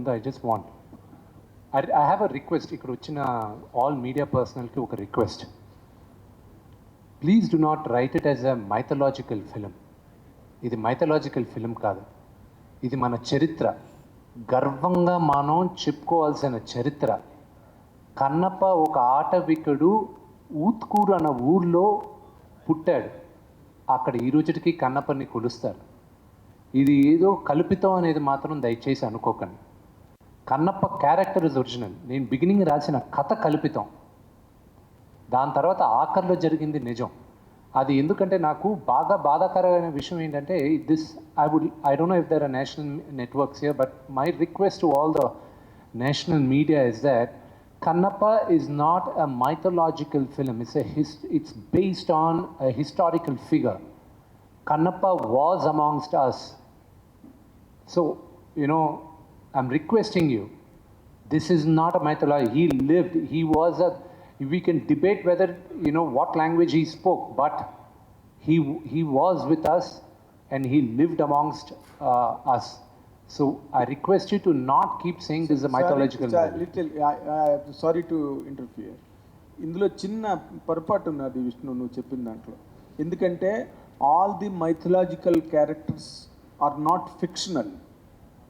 ముందు I just want I I have a request ఇక్కడ వచ్చిన ఆల్ మీడియా పర్సనల్కి ఒక request please do not write it as a mythological film ఇది mythological film కాదు. ఇది మన చరిత్ర. గర్వంగా మనం చెప్పుకోవాల్సిన చరిత్ర. కన్నప్ప ఒక ఆటవికుడు ఊత్కూరు అన్న ఊర్లో పుట్టాడు. అక్కడ ఈ రోజుకి కన్నప్పని కొలుస్తారు. ఇది ఏదో కల్పితం అనేది మాత్రం దయచేసి అనుకోకండి. కన్నప్ప క్యారెక్టర్ ఇస్ ఒరిజినల్ నేను బిగినింగ్ రాసిన కథ కల్పితం. దాని తర్వాత ఆఖరిలో జరిగింది నిజం. అది ఎందుకంటే నాకు బాగా బాధాకరమైన విషయం ఏంటంటే this I would I don't know if there are national networks here but my request to all the national media is that Kannappa is not a mythological film it's a hist it's based on a historical figure Kannappa was amongst us. So you know i'm requesting you this is not a mythology he lived he was a we can debate whether you know what language he spoke but he he was with us and he lived amongst uh, us so i request you to not keep saying this is a mythological movie. Little sorry to interfere ఇందులో చిన్న పొరపాటు ఉన్నది విష్ణు నువ్వు చెప్పిన దాంట్లో ఎందుకంటే all the mythological characters are not fictional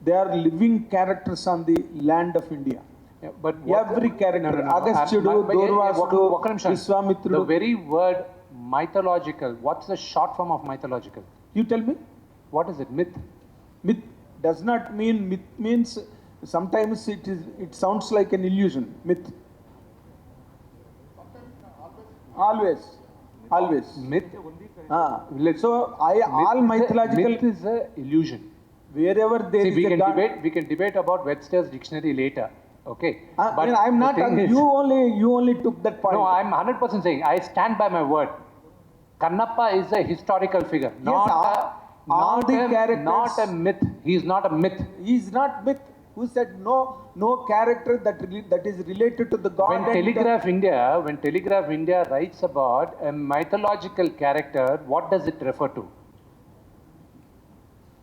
they are living characters on the land of India. Yeah, but every what, character, no, no, no. Agastyadudu, Durvasudu, Vishwamitrudu. The very word mythological, what's the short form of mythological? You tell me. What is it? Myth. Myth does not mean, myth means sometimes it is. it sounds like an illusion, myth. Always. Always. Myth. Ah. So I, myth all mythological. myth is an illusion wherever there See, we can debate. We can debate about Webster's dictionary later. Okay. Ah, I mean, i'm not is- you only you only took that point No, I'm 100% saying I stand by my word. Kannappa is a historical figure, not all- a, all not the a, characters- not a myth. He is not a myth. he is not myth who said no no character that that is related to the god when and the- Telegraph India, when Telegraph India writes about a mythological character, what does it refer to?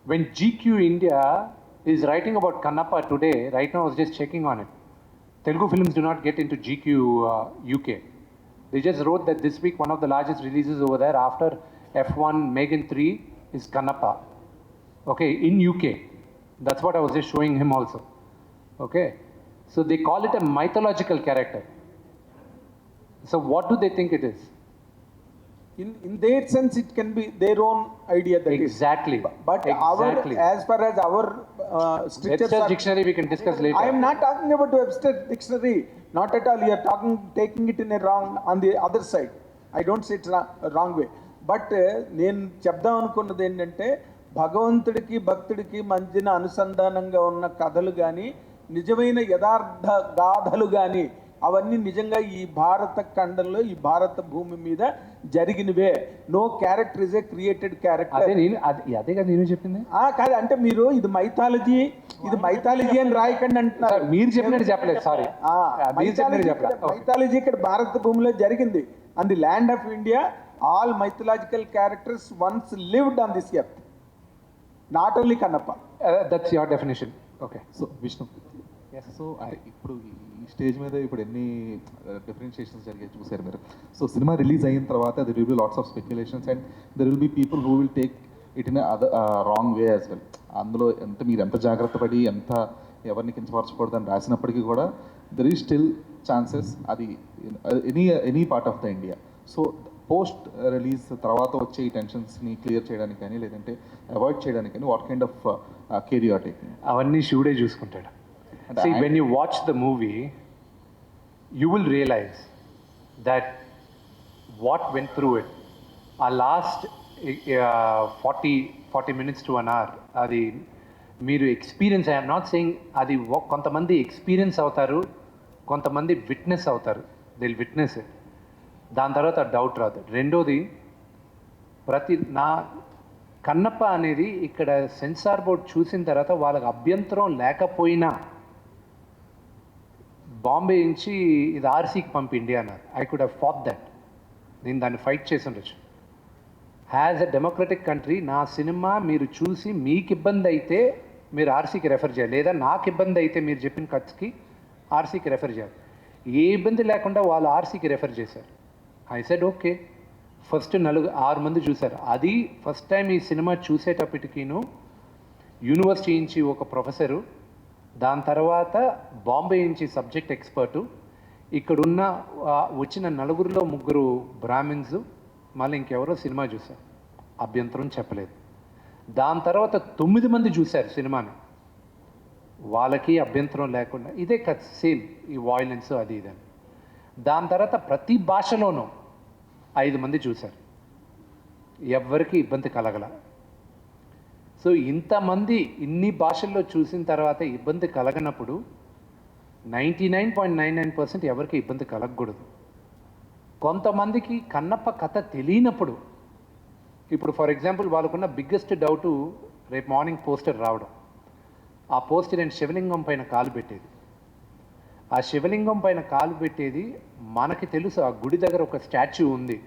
When GQ India is writing about Kannappa today, right now I was just checking on it. Telugu films do not get into GQ uh, UK. They just wrote that this week one of the largest releases over there after F1 Megan 3 is Kannappa. Okay, in UK. That's what I was just showing him also. Okay. So they call it a mythological character. So what do they think it is? In in their sense it can be their own idea that is Exactly. But exactly. our, as far as our uh, strictures Webster's are, dictionary we can discuss later. I am not talking about Webster dictionary. Not at all. You are talking, taking it in a wrong on the other side. I don't say it's wrong way. But నేను చెప్దాం అనుకున్నది ఏంటంటే భగవంతుడికి భక్తుడికి మధ్యన అనుసంధానంగా ఉన్న కథలు కానీ నిజమైన యథార్థ గాథలు కానీ అవన్నీ నిజంగా ఈ భారత ఖండంలో ఈ భారత భూమి మీద జరిగినవే. No character is a created character అదే నేను అదే కదా నేను చెప్పింది. ఆ, కాదు అంటే మీరు ఇది మైథాలజీ ఇది మైథాలజీ అని రాయకండి అంటున్నారు. మీరు చెప్పినట్టు చెప్పలేదు సారీ మైథాలజీ ఇక్కడ- మైథాలజీ ఇక్కడ భారత భూమిలో జరిగింది. On the land of India all mythological characters once lived on this earth not only Kannappa that's your definition okay so Vishnu so ఇప్పుడు ఈ స్టేజ్ మీద ఇప్పుడు ఎన్ని డిఫరెన్షియేషన్స్ జరిగాయి చూసారు మీరు. సో సినిమా రిలీజ్ అయిన తర్వాత there will be lots of speculations and there will be people who will take it in other wrong way as well అందులో ఎంత మీరు ఎంత జాగ్రత్త పడి ఎంత ఎవరిని కించపరచకూడదు అని రాసినప్పటికీ కూడా దర్ ఈజ్ స్టిల్ ఛాన్సెస్ అది any any part of the India so post release తర్వాత వచ్చే ఈ టెన్షన్స్ని క్లియర్ చేయడానికి కానీ లేదంటే అవాయిడ్ చేయడానికి కానీ what kind of care you are taking అవన్నీ శివుడే చూసుకుంటాడు. See, when you watch the movie, you will realize that what went through it. Our last uh, 40, 40 minutes to an hour, అది మీరు ఎక్స్పీరియన్స్ ఐఎమ్ నాట్ సెయింగ్ అది కొంతమంది experience అవుతారు కొంతమంది witness అవుతారు. దిల్ విట్నెస్ ఇట్ దాని తర్వాత డౌట్ రాదు. రెండోది ప్రతి నా కన్నప్ప అనేది ఇక్కడ సెన్సార్ బోర్డ్ చూసిన తర్వాత వాళ్ళకి అభ్యంతరం లేకపోయినా బాంబే నుంచి ఇది ఆర్సీకి పంపి ఇండియా అన్నారు. I could have fought that నేను దాన్ని ఫైట్ చేసి ఉండొచ్చు. హ్యాజ్ అ డెమోక్రటిక్ కంట్రీ నా సినిమా మీరు చూసి మీకు ఇబ్బంది అయితే మీరు ఆర్సీకి రెఫర్ చేయాలి. లేదా నాకు ఇబ్బంది అయితే మీరు చెప్పిన ఖర్చుకి ఆర్సీకి రెఫర్ చేయాలి. ఏ ఇబ్బంది లేకుండా వాళ్ళు ఆర్సీకి రెఫర్ చేశారు. ఐ సెడ్ ఓకే ఫస్ట్ నలుగు ఆరు మంది చూశారు. అది ఫస్ట్ టైం ఈ సినిమా చూసేటప్పటికీను యూనివర్సిటీ నుంచి ఒక ప్రొఫెసరు దాని తర్వాత బాంబే నుంచి సబ్జెక్ట్ ఎక్స్పర్టు. ఇక్కడున్న వచ్చిన నలుగురిలో ముగ్గురు బ్రాహ్మిన్స్ మళ్ళీ ఇంకెవరో సినిమా చూశారు. అభ్యంతరం చెప్పలేదు. దాని తర్వాత తొమ్మిది మంది చూశారు సినిమాని. వాళ్ళకి అభ్యంతరం లేకుండా. ఇదే కథ సేమ్ ఈ వాయిలెన్స్ అది ఇదని దాని తర్వాత ప్రతి భాషలోనూ ఐదు మంది చూశారు. ఎవ్వరికి ఇబ్బంది కలగల. సో ఇంతమంది ఇన్ని భాషల్లో చూసిన తర్వాత ఇబ్బంది కలగనప్పుడు ninety nine point nine nine percent ఎవరికి ఇబ్బంది కలగకూడదు. కొంతమందికి కన్నప్ప కథ తెలియనప్పుడు ఇప్పుడు ఫర్ ఎగ్జాంపుల్ వాళ్ళకున్న బిగ్గెస్ట్ డౌటు రేపు మార్నింగ్ పోస్టర్ రావడం. ఆ పోస్టర్ నేను శివలింగం పైన కాలు పెట్టేది. ఆ శివలింగం పైన కాలు పెట్టేది మనకి తెలుసు ఆ గుడి దగ్గర ఒక స్టాచ్యూ ఉంది.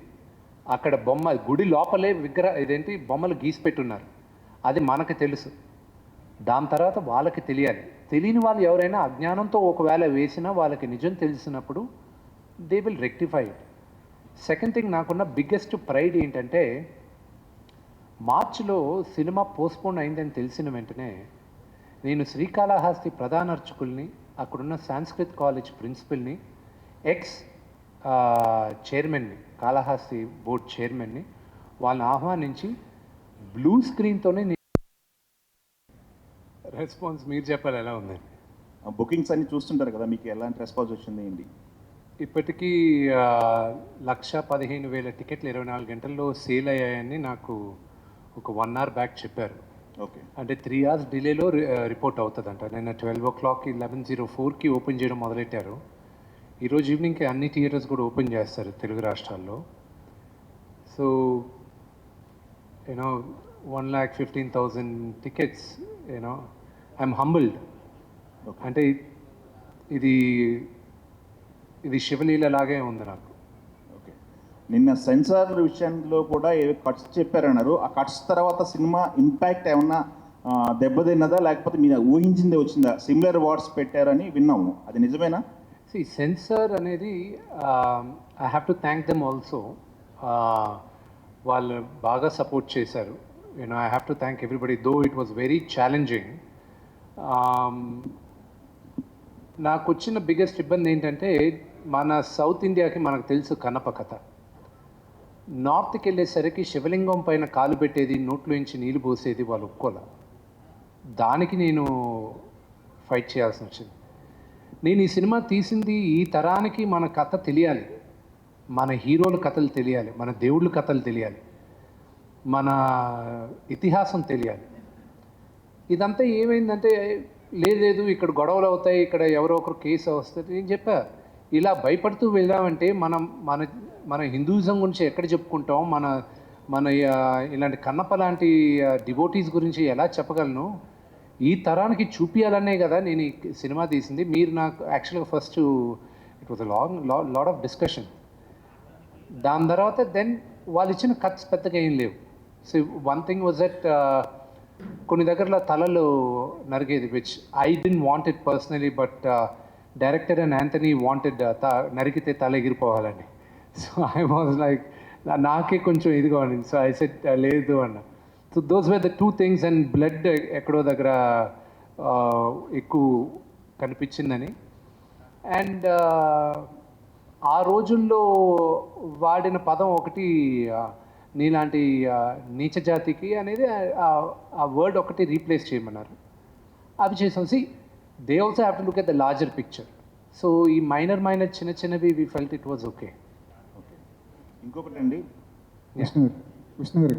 అక్కడ బొమ్మ గుడి లోపలే విగ్రహ ఇదేంటి బొమ్మలు గీసి పెట్టున్నారు. అది మనకు తెలుసు. దాని తర్వాత వాళ్ళకి తెలియాలి. తెలియని వాళ్ళు ఎవరైనా అజ్ఞానంతో ఒకవేళ వేసినా వాళ్ళకి నిజం తెలిసినప్పుడు they will rectify it second thing నాకున్న బిగ్గెస్ట్ ప్రైడ్ ఏంటంటే మార్చిలో సినిమా పోస్ట్పోన్ అయిందని తెలిసిన వెంటనే నేను శ్రీకాళహస్తి ప్రధాన అర్చకుల్ని అక్కడున్న సాంస్కృత్ కాలేజ్ ప్రిన్సిపల్ని ఎక్స్ చైర్మన్ని కాళహస్తి బోర్డ్ చైర్మన్ని వాళ్ళని ఆహ్వానించి బ్లూ స్క్రీన్తోనే రెస్పాన్స్ మీరు చెప్పాలి ఎలా ఉంది? బుకింగ్స్ అన్ని చూస్తుంటారు కదా మీకు ఎలాంటి రెస్పాన్స్ వచ్చింది ఏంటి? ఇప్పటికీ లక్ష పదిహేను వేల టికెట్లు ఇరవై నాలుగు గంటల్లో సేల్ అయ్యాయని నాకు ఒక వన్ అవర్ బ్యాక్ చెప్పారు. ఓకే. అంటే త్రీ అవర్స్ డిలేలో రిపోర్ట్ అవుతుందంట. నిన్న ట్వెల్వ్ ఓ క్లాక్కి లెవెన్ జీరో ఫోర్కి ఓపెన్ చేయడం మొదలెట్టారు. ఈరోజు ఈవినింగ్కి అన్ని థియేటర్స్ కూడా ఓపెన్ చేస్తారు తెలుగు రాష్ట్రాల్లో. So you know one lakh fifteen thousand tickets you know I'm humbled అంటే ఇది ఇది శివలీల లాగే ఉంది నాకు. ఓకే నిన్న సెన్సార్ విషయంలో కూడా ఏవో కట్స్ చెప్పారన్నారు. ఆ కట్స్ తర్వాత సినిమా ఇంపాక్ట్ ఏమన్నా దెబ్బతిన్నదా? లేకపోతే మీరు ఊహించిందే వచ్చిందా? సిమిలర్ వర్డ్స్ పెట్టారని విన్నాము. అది నిజమేనా? సి సెన్సర్ అనేది I have to thank them also వాళ్ళు బాగా సపోర్ట్ చేశారు. You know I have to thank everybody though it was very challenging నాకు వచ్చిన బిగ్గెస్ట్ ఇబ్బంది ఏంటంటే మన సౌత్ ఇండియాకి మనకు తెలుసు కనప కథ. నార్త్కి వెళ్ళేసరికి శివలింగం పైన కాలు పెట్టేది నోట్లోంచి నీళ్ళు పోసేది వాళ్ళు ఒప్పుకోలే. దానికి నేను ఫైట్ చేయాల్సి వచ్చింది. నేను ఈ సినిమా తీసింది ఈ తరానికి మన కథ తెలియాలి. మన హీరోల కథలు తెలియాలి మన దేవుళ్ళ కథలు తెలియాలి మన ఇతిహాసం తెలియాలి. ఇదంతా ఏమైందంటే లేదు లేదు ఇక్కడ గొడవలు అవుతాయి ఇక్కడ ఎవరో ఒకరు కేసు వస్తుంది నేను చెప్పా ఇలా భయపడుతూ వెళ్ళామంటే మనం మన మన హిందూయిజం గురించి ఎక్కడ చెప్పుకుంటాం? మన మన ఇలాంటి కన్నప్ప లాంటి డివోటీస్ గురించి ఎలా చెప్పగలను? ఈ తరానికి చూపించాలనే కదా నేను ఈ సినిమా తీసింది. మీరు నాకు యాక్చువల్గా first it was long lot of discussion. దాని తర్వాత దెన్ వాళ్ళు ఇచ్చిన కట్స్ పెద్దగా ఏం లేవు. So one thing was that కొన్ని దగ్గరలో తలలు నరిగేది which I didn't want it personally but director and Anthony wanted త నరికితే తల ఎగిరిపోవాలని. సో ఐ వాజ్ లైక్ నాకే కొంచెం ఇదిగా ఉండింది. సో ఐ సెట్ లేదు అన్న. So those were the two things and blood ఎక్కడో దగ్గర uh, ఎక్కువ కనిపించిందని. అండ్ ఆ రోజుల్లో వాడిన పదం ఒకటి నీలాంటి నీచ జాతికి అనేది ఆ- ఆ వర్డ్ ఒకటి రీప్లేస్ చేయమన్నారు. అవి చేసాం. See they also have to look at the larger picture so ఈ మైనర్ మైనర్ చిన్న చిన్నవి we felt it was okay okay ఇంకొకటి అండి విష్ణు విష్ణు గారు